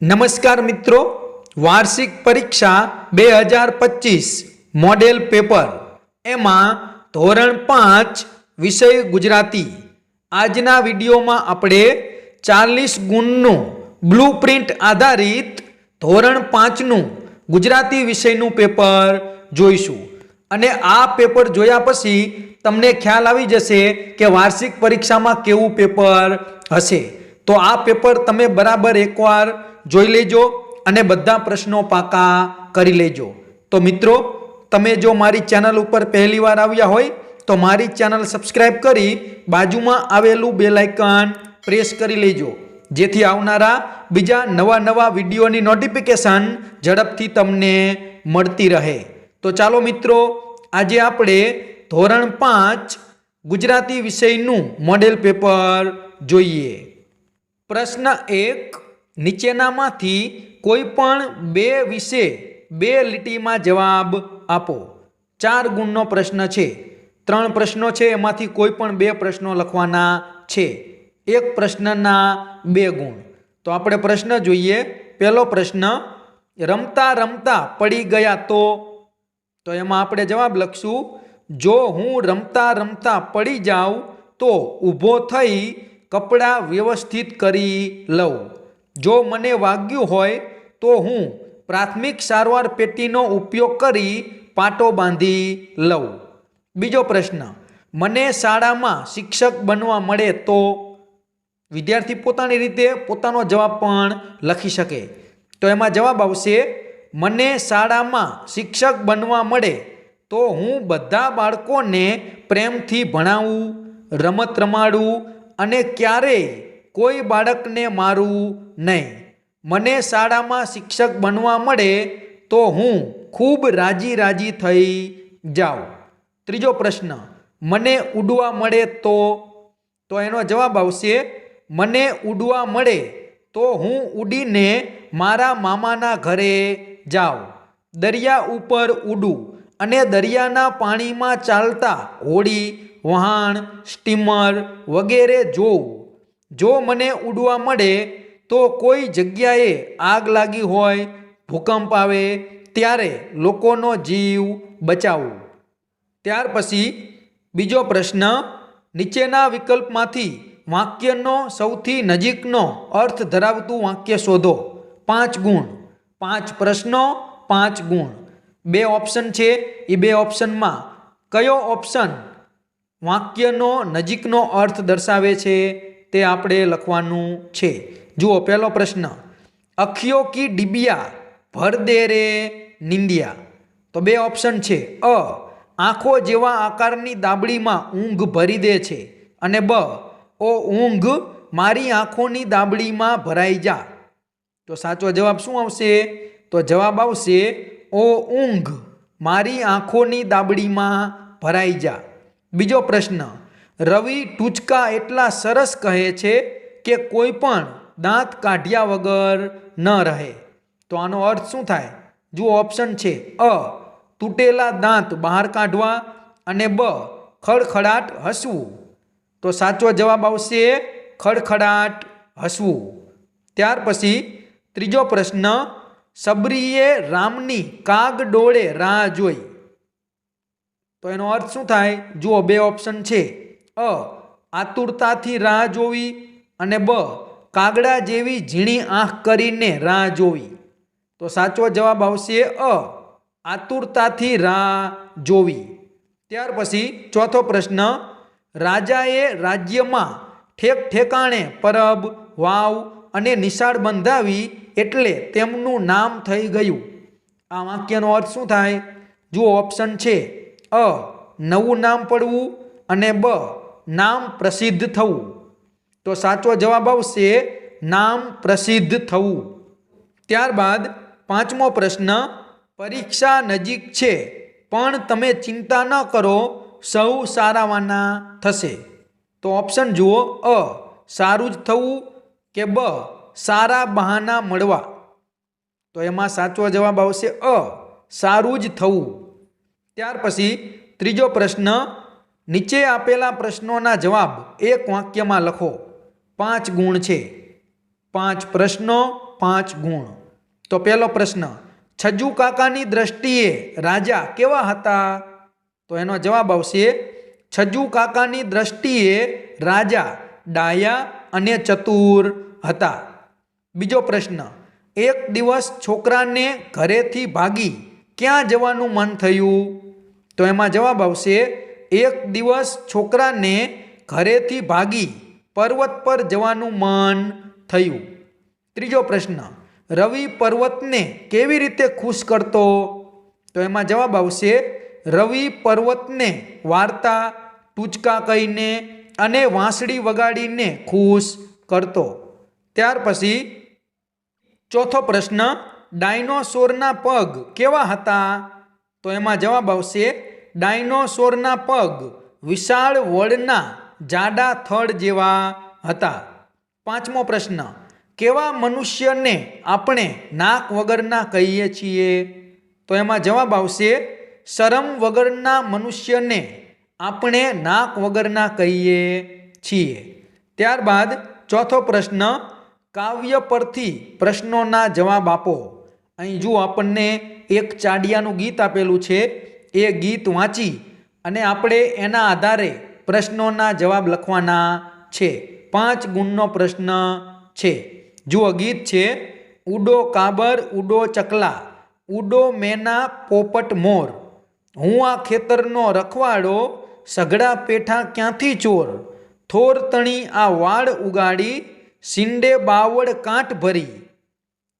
નમસ્કાર મિત્રો, વાર્ષિક પરીક્ષા બે હજાર પચીસ મોડેલ પેપર. એમાં ધોરણ પાંચ વિષય ગુજરાતી. આજના વિડીયોમાં આપણે ચાલીસ ગુણનું બ્લુ પ્રિન્ટ આધારિત ધોરણ પાંચનું ગુજરાતી વિષયનું પેપર જોઈશું. અને આ પેપર જોયા પછી તમને ખ્યાલ આવી જશે કે વાર્ષિક પરીક્ષામાં કેવું પેપર હશે. તો આ પેપર તમે બરાબર એકવાર જોઈ લેજો અને બધા પ્રશ્નો પાકા કરી લેજો. તો મિત્રો, તમે જો મારી ચેનલ ઉપર પહેલી વાર આવ્યા હોય, તો મારી ચેનલ સબસ્ક્રાઈબ કરી બાજુમાં આવેલું બે આઇકન પ્રેસ કરી લેજો. જેથી આવનારા બીજા નવા નવા વિડીયોની નોટિફિકેશન ઝડપથી તમને મળતી રહે. તો ચાલો મિત્રો, આજે આપણે ધોરણ પાંચ ગુજરાતી વિષયનું મોડેલ પેપર જોઈએ. પ્રશ્ન એક નીચેનામાંથી કોઈ પણ બે વિશે બે લીટીમાં જવાબ આપો. ચાર ગુણનો પ્રશ્ન છે. ત્રણ પ્રશ્નો છે, એમાંથી કોઈ પણ બે પ્રશ્નો લખવાના છે. એક પ્રશ્નના બે ગુણ. તો આપણે પ્રશ્ન જોઈએ. પહેલો પ્રશ્ન, રમતા રમતા પડી ગયા તો? તો એમાં આપણે જવાબ લખશું, જો હું રમતા રમતા પડી જાઉં તો ઊભો થઈ કપડાં વ્યવસ્થિત કરી લઉં. જો મને વાગ્યું હોય તો હું પ્રાથમિક સારવાર પેટીનો ઉપયોગ કરી પાટો બાંધી લઉં. બીજો પ્રશ્ન, મને શાળામાં શિક્ષક બનવા મળે તો? વિદ્યાર્થી પોતાની રીતે પોતાનો જવાબ પણ લખી શકે. તો એમાં જવાબ આવશે, મને શાળામાં શિક્ષક બનવા મળે તો હું બધા બાળકોને પ્રેમથી ભણાવું, રમત રમાડું અને ક્યારેય કોઈ બાળકને મારું નહીં. મને શાળામાં શિક્ષક બનવા મળે તો હું ખૂબ રાજી રાજી થઈ જાઉં. ત્રીજો પ્રશ્ન, મને ઉડવા મળે તો? તો એનો જવાબ આવશે, મને ઉડવા મળે તો હું ઉડીને મારા મામાના ઘરે જાઉં. દરિયા ઉપર ઉડું અને દરિયાના પાણીમાં ચાલતા હોડી, વહાણ, સ્ટીમર વગેરે જોઉં. જો મને ઉડવા મળે, તો કોઈ જગ્યાએ આગ લાગી હોય, ભૂકંપ આવે, ત્યારે લોકોનો જીવ બચાવવું ત્યાર પછી બીજો પ્રશ્ન, નીચેના વિકલ્પમાંથી વાક્યનો સૌથી નજીકનો અર્થ ધરાવતું વાક્ય શોધો. પાંચ ગુણ. પાંચ પ્રશ્નો, પાંચ ગુણ. બે ઓપ્શન છે. એ બે ઓપ્શનમાં કયો ઓપ્શન વાક્યનો નજીકનો અર્થ દર્શાવે છે? તે આપણે લખવાનું છે. જુઓ, પહેલો પ્રશ્ન. અખિયો કી ડિબિયા? ભર દે રે નિંદિયા. તો બે ઓપ્શન છે. અ. આંખો જેવા આકારની દાબડીમાં ઊંઘ ભરી દે છે. અને બ. ઓ ઊંઘ મારી આંખોની દાબડીમાં ભરાઈ જા. તો સાચો જવાબ શું આવશે? તો જવાબ આવશે, ઓ ઊંઘ મારી આંખોની દાબડીમાં ભરાઈ જા. બીજો પ્રશ્ન. રવિ ટૂચકા એટલા સરસ કહે છે કે કોઈ પણ દાંત કાઢ્યા વગર ન રહે. તો આનો અર્થ શું થાય? જુઓ ઓપ્શન છે અ, તૂટેલા દાંત બહાર કાઢવા અને બ, ખડખડાટ હસવું. તો સાચો જવાબ આવશે ખડખડાટ હસવું. ત્યાર પછી ત્રીજો પ્રશ્ન, સબરીએ રામની કાગ ડોળે રાહ જોઈ. તો એનો અર્થ શું થાય? જુઓ બે ઓપ્શન છે. અ, આતુરતાથી રાહ જોવી અને બ, કાગડા જેવી ઝીણી આંખ કરીને રાહ જોવી. તો સાચો જવાબ આવશે અ, આતુરતાથી રાહ જોવી. ત્યાર પછી ચોથો પ્રશ્ન, રાજાએ રાજ્યમાં ઠેક ઠેકાણે પરબ, વાવ અને નિશાળ બંધાવી એટલે તેમનું નામ થઈ ગયું. આ વાક્યનો અર્થ શું થાય? જુઓ ઓપ્શન છે. અ, નવું નામ પડવું અને બ નામ પ્રસિદ્ધ થવું. તો સાચો જવાબ આવશે નામ પ્રસિદ્ધ થવું. ત્યારબાદ પાંચમો પ્રશ્ન, પરીક્ષા નજીક છે, પણ તમે ચિંતા ન કરો, સૌ સારાવાના થશે. તો ઓપ્શન જુઓ, અ, સારું જ થવું કે બ, સારા બહાના મળવા. તો એમાં સાચો જવાબ આવશે અ, સારું જ થવું. ત્યાર પછી ત્રીજો પ્રશ્ન નીચે આપેલા પ્રશ્નોના જવાબ એક વાક્યમાં લખો. પાંચ ગુણ છે. પાંચ પ્રશ્નો, પાંચ ગુણ. તો પહેલો પ્રશ્ન છજ્જુ કાકાની દ્રષ્ટિએ રાજા કેવા હતા? તો એનો જવાબ આવશે છજ્જુ કાકાની દ્રષ્ટિએ રાજા ડાયા અને ચતુર હતા. બીજો પ્રશ્ન, એક દિવસ છોકરાને ઘરેથી ભાગી ક્યાં જવાનું મન થયું? તો એમાં જવાબ આવશે એક દિવસ છોકરાને ઘરેથી ભાગી પર્વત પર જવાનું મન થયું. ત્રીજો પ્રશ્ન, રવિ પર્વતને કેવી રીતે ખુશ કરતો? તો એમાં જવાબ આવશે, રવિ પર્વતને વાર્તા ટૂચકા કહીને અને વાંસળી વગાડીને ખુશ કરતો. ત્યાર પછી ચોથો પ્રશ્ન, ડાયનોસોરના પગ કેવા હતા? તો એમાં જવાબ આવશે ડાયનોસોરના પગ વિશાળ વડના જાડા થડ જેવા હતા. પાંચમો પ્રશ્ન, કેવા મનુષ્યને આપણે નાક વગરના કહીએ છીએ? તો એમાં જવાબ આવશે, શરમ વગરના મનુષ્યને આપણે નાક વગરના કહીએ છીએ. ત્યારબાદ ચોથો પ્રશ્ન, કાવ્ય પરથી પ્રશ્નોના જવાબ આપો. અહીં જુઓ આપણને એક ચાડિયાનું ગીત આપેલું છે. એ ગીત વાંચી અને આપણે એના આધારે પ્રશ્નોના જવાબ લખવાના છે. પાંચ ગુણનો પ્રશ્ન છે. જુઓ, ગીત છે, ઉડો કાબર, ઉડો ચકલા, ઉડો મેના પોપટ મોર, હું આ ખેતરનો રખવાડો, સઘળા પેઠા ક્યાંથી ચોર, થોર તણી આ વાડ ઉગાડી, સિંડે બાવડ કાંઠ ભરી.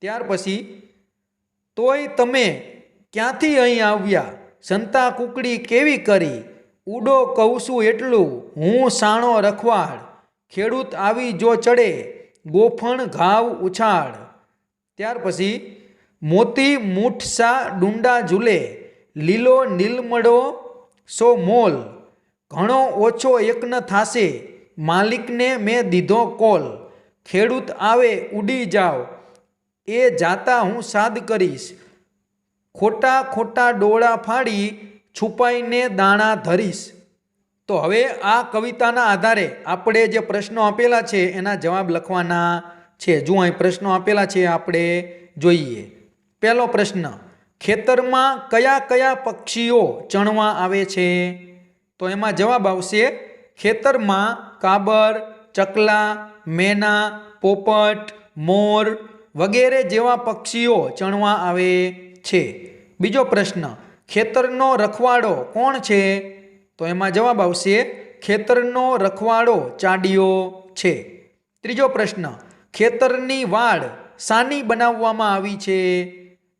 ત્યાર પછી, તોય તમે ક્યાંથી અહીં આવ્યા? સંતા કુકડી કેવી કરી? ઉડો કહું છું એટલું, હું સાણો રખવાડ. ખેડૂત આવી જો ચડે, ગોફણ ઘાવ ઉછાળ. ત્યાર પછી, મોતી મૂઠસા ડુંડા ઝૂલે, લીલો નીલમડો સો મોલ. ઘણો ઓછો એકન થાશે, માલિકને મેં દીધો કોલ. ખેડૂત આવે, ઉડી જાઓ એ જાતા હું સાદ કરીશ. ખોટા ખોટા ડોળા ફાડી છુપાઈને દાણા ધરીશ. તો હવે આ કવિતાના આધારે આપણે જે પ્રશ્નો આપેલા છે, એના જવાબ લખવાના છે. જો અહીં પ્રશ્નો આપેલા છે, આપણે જોઈએ. પહેલો પ્રશ્ન, ખેતરમાં કયા કયા પક્ષીઓ ચણવા આવે છે? તો એમાં જવાબ આવશે, ખેતરમાં કાબર, ચકલા, મેના, પોપટ, મોર વગેરે જેવા પક્ષીઓ ચણવા આવે છે. બીજો પ્રશ્ન, ખેતરનો રખવાડો કોણ છે? તો એમાં જવાબ આવશે, ખેતરનો રખવાડો ચાડિયો છે. ત્રીજો પ્રશ્ન, ખેતરની વાડ સાની બનાવવામાં આવી છે?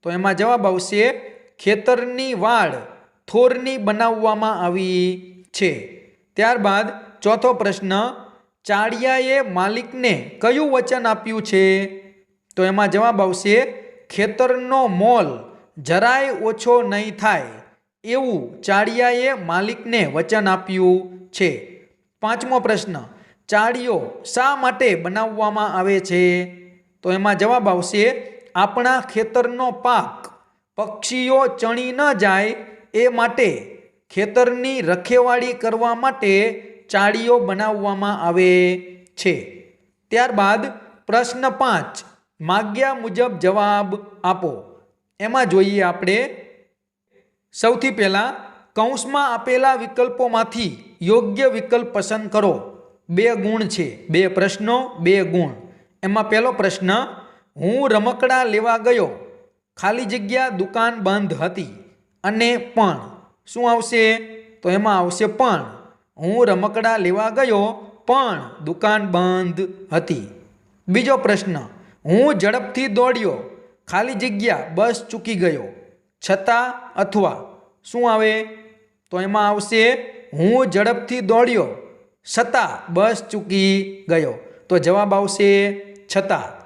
તો એમાં જવાબ આવશે, ખેતરની વાડ થોરની બનાવવામાં આવી છે. ત્યારબાદ ચોથો પ્રશ્ન ચાડિયાએ માલિકને કયું વચન આપ્યું છે? તો એમાં જવાબ આવશે, ખેતરનો મોલ જરાય ઓછો નહીં થાય એવું ચાળિયાએ માલિકને વચન આપ્યું છે. પાંચમો પ્રશ્ન, ચાળીઓ શા માટે બનાવવામાં આવે છે? તો એમાં જવાબ આવશે, આપણા ખેતરનો પાક પક્ષીઓ ચણી ન જાય એ માટે ખેતરની રખેવાળી કરવા માટે ચાળીઓ બનાવવામાં આવે છે. ત્યારબાદ પ્રશ્ન પાંચ, માગ્યા મુજબ જવાબ આપો. એમાં જોઈએ આપણે સૌથી પહેલાં કૌંસમાં આપેલા વિકલ્પોમાંથી યોગ્ય વિકલ્પ પસંદ કરો. બે ગુણ છે. બે પ્રશ્નો, બે ગુણ. એમાં પહેલો પ્રશ્ન, હું રમકડા લેવા ગયો. ખાલી જગ્યા દુકાન બંધ હતી. અને પણ. શું આવશે? તો એમાં આવશે પણ. હું રમકડા લેવા ગયો, પણ દુકાન બંધ હતી. બીજો પ્રશ્ન, હું ઝડપથી દોડ્યો. ખાલી જગ્યા બસ ચૂકી ગયો. છતાં અથવા શું આવે? તો એમાં આવશે, હું ઝડપથી દોડ્યો. છતાં બસ ચૂકી ગયો. તો જવાબ આવશે છતાં.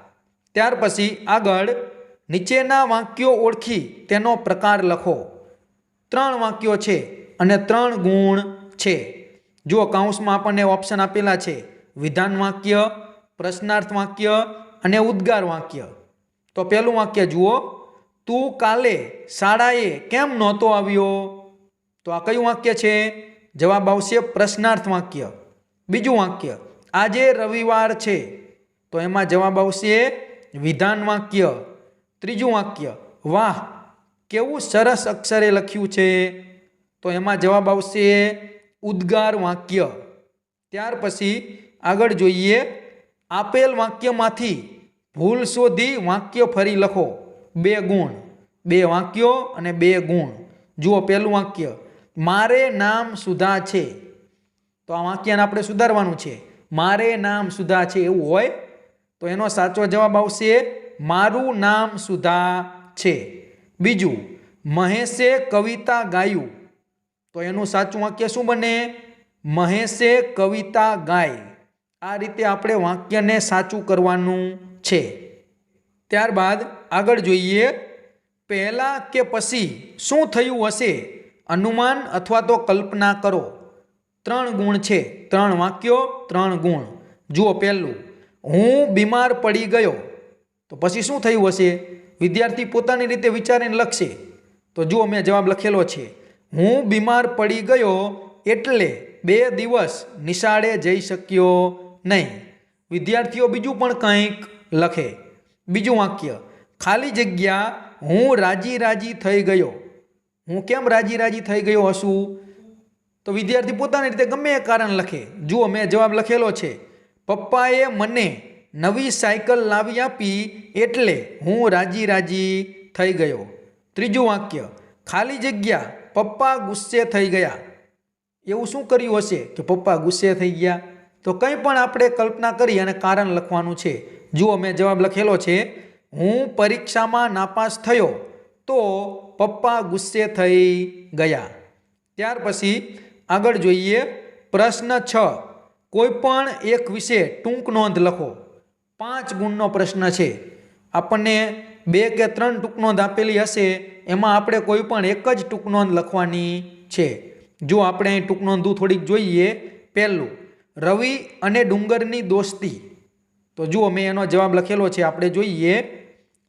ત્યાર પછી આગળ નીચેના વાક્યો ઓળખી તેનો પ્રકાર લખો. ત્રણ વાક્યો છે અને ત્રણ ગુણ છે. જો કાઉન્સમાં આપણને ઓપ્શન આપેલા છે. વિધાન વાક્ય, પ્રશ્નાર્થ વાક્ય અને ઉદ્ગાર વાક્ય. તો પહેલું વાક્ય જુઓ. તું કાલે શાળાએ કેમ નહોતો આવ્યો? તો આ કયું વાક્ય છે? જવાબ આવશે પ્રશ્નાર્થ વાક્ય. બીજું વાક્ય, આજે રવિવાર છે. તો એમાં જવાબ આવશે વિધાન વાક્ય. ત્રીજું વાક્ય, વાહ, કેવું સરસ અક્ષરે લખ્યું છે. તો એમાં જવાબ આવશે ઉદ્ગાર વાક્ય. ત્યાર પછી આગળ જોઈએ, આપેલ વાક્યમાંથી ભૂલ શોધી વાક્ય ફરી લખો. બે ગુણ. બે વાક્યો અને બે ગુણ. જુઓ પહેલું વાક્ય. મારે નામ સુધા છે. તો આ વાક્યને આપણે સુધારવાનું છે. મારે નામ સુધા છે. એવું હોય. તો એનો સાચો જવાબ આવશે, મારું નામ સુધા છે. બીજું, મહેશે કવિતા ગાયું. તો એનું સાચું વાક્ય શું બને? મહેશે કવિતા ગાય. આ રીતે આપણે વાક્યને સાચું કરવાનું છે. ત્યારબાદ આગળ જોઈએ પહેલાં કે પછી શું થયું હશે? અનુમાન અથવા તો કલ્પના કરો. ત્રણ ગુણ છે. ત્રણ વાક્યો, ત્રણ ગુણ. જુઓ પહેલું. હું બીમાર પડી ગયો. તો પછી શું થયું હશે? વિદ્યાર્થી પોતાની રીતે વિચારીને લખશે. તો જુઓ મેં જવાબ લખેલો છે. હું બીમાર પડી ગયો એટલે બે દિવસ નિશાળે જઈ શક્યો નહીં. વિદ્યાર્થીઓ, બીજું પણ કંઈક લખે. બીજું વાક્ય, ખાલી જગ્યા હું રાજી રાજી થઈ ગયો. હું કેમ રાજી રાજી થઈ ગયો હશું તો વિદ્યાર્થી પોતાની રીતે ગમે એ કારણ લખે. જુઓ, મેં જવાબ લખેલો છે. પપ્પાએ મને નવી સાયકલ લાવી આપી એટલે હું રાજી રાજી થઈ ગયો. ત્રીજું વાક્ય, ખાલી જગ્યા પપ્પા ગુસ્સે થઈ ગયા. એવું શું કર્યું હશે કે પપ્પા ગુસ્સે થઈ ગયા? તો કંઈ પણ આપણે કલ્પના કરી અને કારણ લખવાનું છે. જુઓ મેં જવાબ લખેલો છે, હું પરીક્ષામાં નાપાસ થયો તો પપ્પા ગુસ્સે થઈ ગયા. ત્યાર પછી આગળ જોઈએ, પ્રશ્ન છ કોઈ પણ એક વિશે ટૂંક નોંધ લખો. પાંચ ગુણનો પ્રશ્ન છે. આપણને બે કે ત્રણ ટૂંક નોંધ આપેલી હશે, એમાં આપણે કોઈ પણ એક જ ટૂંક નોંધ લખવાની છે. જો આપણે અહીં ટૂંક નોંધું થોડીક જોઈએ, પહેલું, રવિ અને ડુંગરની દોસ્તી. તો જુઓ મેં એનો જવાબ લખેલો છે. આપણે જોઈએ,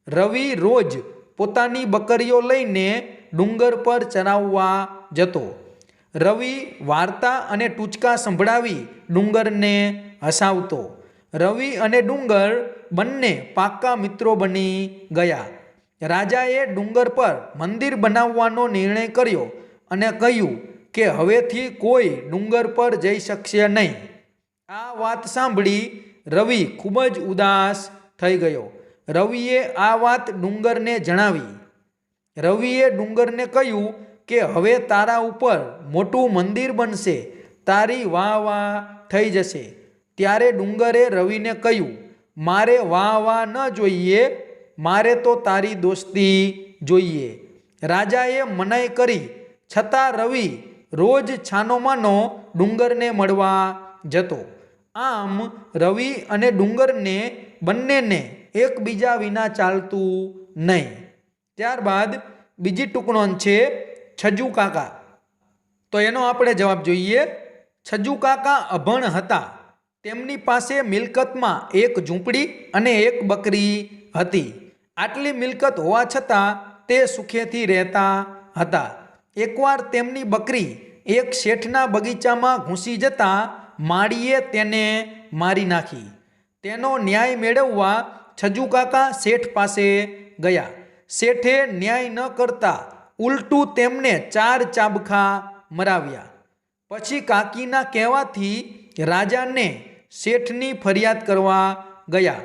રવિ રોજ પોતાની બકરીઓ લઈને ડુંગર પર ચરાવવા જતો. રવિ વાર્તા અને ટૂચકા સંભળાવી ડુંગરને હસાવતો. રવિ અને ડુંગર બંને પાક્કા મિત્રો બની ગયા. રાજાએ ડુંગર પર મંદિર બનાવવાનો નિર્ણય કર્યો અને કહ્યું કે હવેથી કોઈ ડુંગર પર જઈ શકશે નહીં. આ વાત સાંભળી રવિ ખૂબ જ ઉદાસ થઈ ગયો. રવિએ આ વાત ડુંગરને જણાવી. રવિએ ડુંગરને કહ્યું કે, હવે તારા ઉપર મોટું મંદિર બનશે. તારી વાહ વાહ થઈ જશે. ત્યારે ડુંગરે રવિને કહ્યું, મારે વાહ વાહ ન જોઈએ. મારે તો તારી દોસ્તી જોઈએ. રાજાએ મનાઈ કરી. છતાં રવિ રોજ છાનોમાનો ડુંગરને મળવા જતો. આમ રવિ અને ડુંગરને બંનેને એકબીજા વિના ચાલતું નહીં. ત્યારબાદ બીજી ટૂંકણોન છે છજુ કાકા. તો એનો આપણે જવાબ જોઈએ. છજુ કાકા અભણ હતા. તેમની પાસે મિલકતમાં એક ઝૂંપડી અને એક બકરી હતી. આટલી મિલકત હોવા છતાં તે સુખેથી રહેતા હતા. એકવાર તેમની બકરી એક શેઠના બગીચામાં ઘૂસી જતા માળીએ તેને મારી નાખી. તેનો ન્યાય મેળવવા છજુ કાકા શેઠ પાસે ગયા. શેઠે ન્યાય ન કરતા ઉલટું તેમને ચાર ચાબખા મરાવ્યા. પછી કાકીના કહેવાથી રાજાને શેઠની ફરિયાદ કરવા ગયા.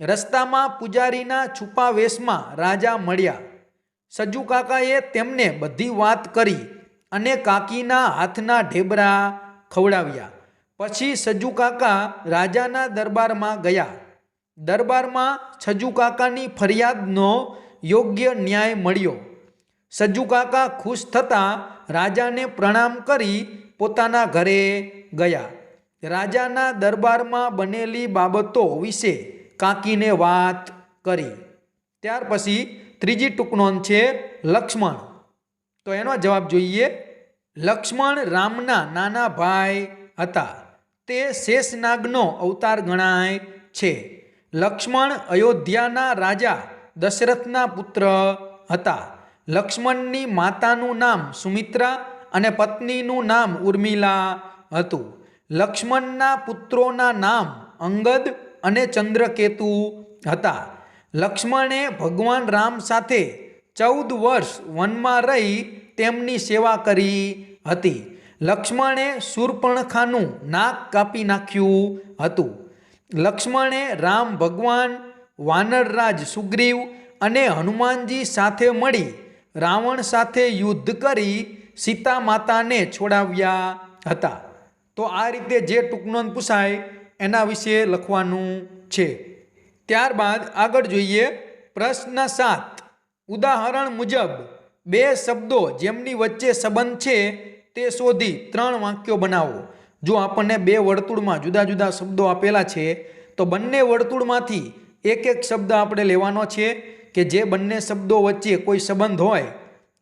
રસ્તામાં પૂજારીના છુપા વેશમાં રાજા મળ્યા. સજુ કાકાએ તેમને બધી વાત કરી અને કાકીના હાથના ઢેબરા ખવડાવ્યા. પછી સજુ કાકા રાજાના દરબારમાં ગયા. દરબારમાં છજુ કાકાની ફરિયાદનો યોગ્ય ન્યાય મળ્યો. સજુ કાકા ખુશ થતાં રાજાને પ્રણામ કરી પોતાના ઘરે ગયા. રાજાના દરબારમાં બનેલી બાબતો વિશે કાકીને વાત કરી. ત્યાર પછી ત્રીજી ટૂંકનોંધ છે લક્ષ્મણ. તો એનો જવાબ જોઈએ. લક્ષ્મણ રામના નાના ભાઈ હતા. તે શેષનાગનો અવતાર ગણાય છે. લક્ષ્મણ અયોધ્યાના રાજા દશરથના પુત્ર હતા. લક્ષ્મણની માતાનું નામ સુમિત્રા અને પત્નીનું નામ ઉર્મિલા હતું. લક્ષ્મણના પુત્રોના નામ અંગદ અને ચંદ્રકેતુ હતા. લક્ષ્મણે ભગવાન રામ સાથે ચૌદ વર્ષ વનમાં રહી તેમની સેવા કરી હતી. લક્ષ્મણે શૂર્પણખાનું નાક કાપી નાખ્યું હતું. લક્ષ્મણે રામ ભગવાન, વાનરરાજ સુગ્રીવ અને હનુમાનજી સાથે મળી રાવણ સાથે યુદ્ધ કરી સીતા માતાને છોડાવ્યા હતા. તો આ રીતે જે ટૂંકનોંધ પૂછાય એના વિશે લખવાનું છે. ત્યારબાદ આગળ જોઈએ પ્રશ્ન સાત. ઉદાહરણ મુજબ બે શબ્દો જેમની વચ્ચે સંબંધ છે તે શોધી ત્રણ વાક્યો બનાવો. જો આપણને બે વર્તુળમાં જુદા જુદા શબ્દો આપેલા છે, તો બંને વર્તુળમાંથી એક એક શબ્દ આપણે લેવાનો છે કે જે બંને શબ્દો વચ્ચે કોઈ સંબંધ હોય,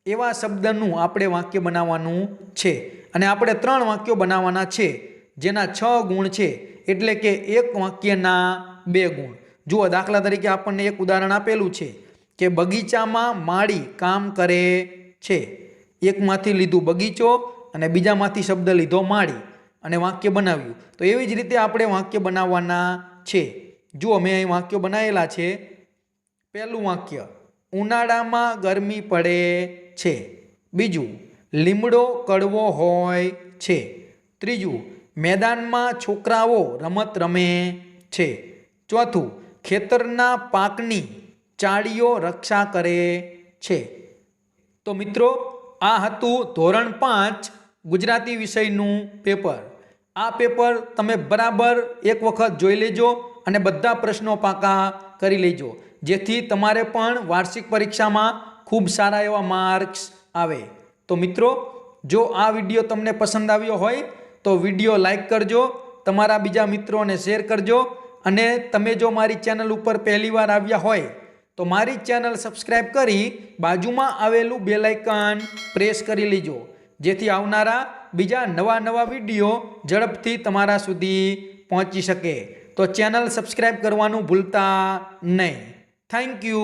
એવા શબ્દનું આપણે વાક્ય બનાવવાનું છે. અને આપણે ત્રણ વાક્યો બનાવવાના છે, જેના છ ગુણ છે, એટલે કે એક વાક્યના બે ગુણ. જુઓ, દાખલા તરીકે આપણને એક ઉદાહરણ આપેલું છે કે બગીચામાં માળી કામ કરે છે. એકમાંથી લીધું બગીચો અને બીજામાંથી શબ્દ લીધો માળી અને વાક્ય બનાવ્યું. તો એવી જ રીતે આપણે વાક્ય બનાવવાના છે. જુઓ મેં અહીં વાક્યો બનાવેલા છે, પહેલું વાક્ય, ઉનાળામાં ગરમી પડે છે. બીજું, લીમડો કડવો હોય છે. ત્રીજું, મેદાનમાં છોકરાઓ રમત રમે છે. ચોથું, ખેતરના પાકની ચાળીઓ રક્ષા કરે છે. તો મિત્રો, આ હતું ધોરણ પાંચ ગુજરાતી વિષયનું પેપર. આ પેપર તમે બરાબર એક વખત જોઈ લેજો અને બધા પ્રશ્નો પાકા કરી લેજો. જેથી તમારે પણ વાર્ષિક પરીક્ષામાં ખૂબ સારા એવા માર્ક્સ આવે. તો મિત્રો, જો આ વીડિયો તમને પસંદ આવ્યો હોય, તો વીડિયો લાઈક કરજો, તમારા બીજા મિત્રોને શેર કરજો અને તમે જો મારી ચેનલ ઉપર પહેલીવાર આવ્યા હોય, તો મારી ચેનલ સબસ્ક્રાઈબ કરી બાજુમાં આવેલું બેલાઇકન પ્રેસ કરી લેજો. જેથી આવનારા બીજા નવા નવા વીડિયો ઝડપથી તમારા સુધી પહોંચી શકે. તો ચેનલ સબસ્ક્રાઈબ કરવાનું ભૂલતા નહીં. Thank you.